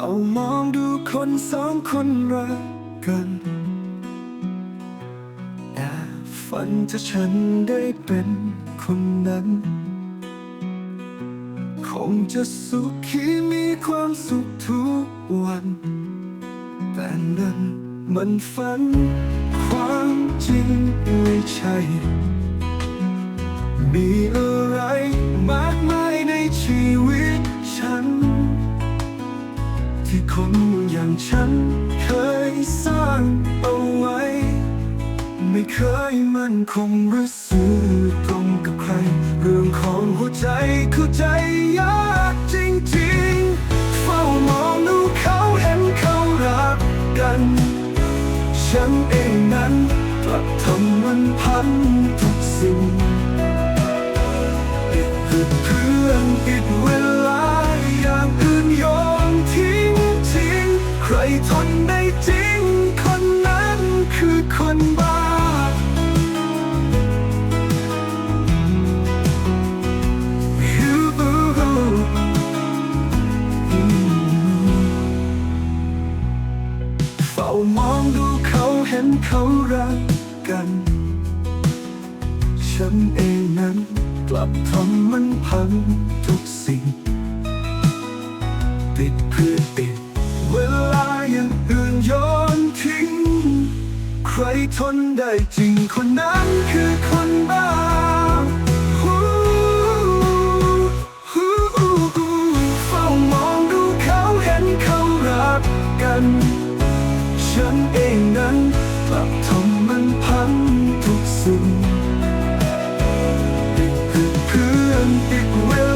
้ามองดูคนสองคนรักกันแอบฝันถ้าฉันได้เป็นคนนั้น คงจะสุขีมีความสุขทุกวัน แต่นั้นมันฝัน ความจริงไม่ใช่ มีอะ เคยมันคงรือสื่อตรงกับใคร เรื่องของหัวใจเข้าใจยากจริงๆ เฝ้ามองดูเขาเห็นเขารักกัน ฉันเองนั้นกลับทำมันพันทุกสิ่งปิด เขาเห็นเขารักกัน ฉันเองนั้นกลับทำมันพังทุกสิ่ง ติดเพื่อติด เวลาอย่างอื่นย้อนทิ้ง ใครทนได้จริงคนนั้นคือคนบ้า Atlantic will.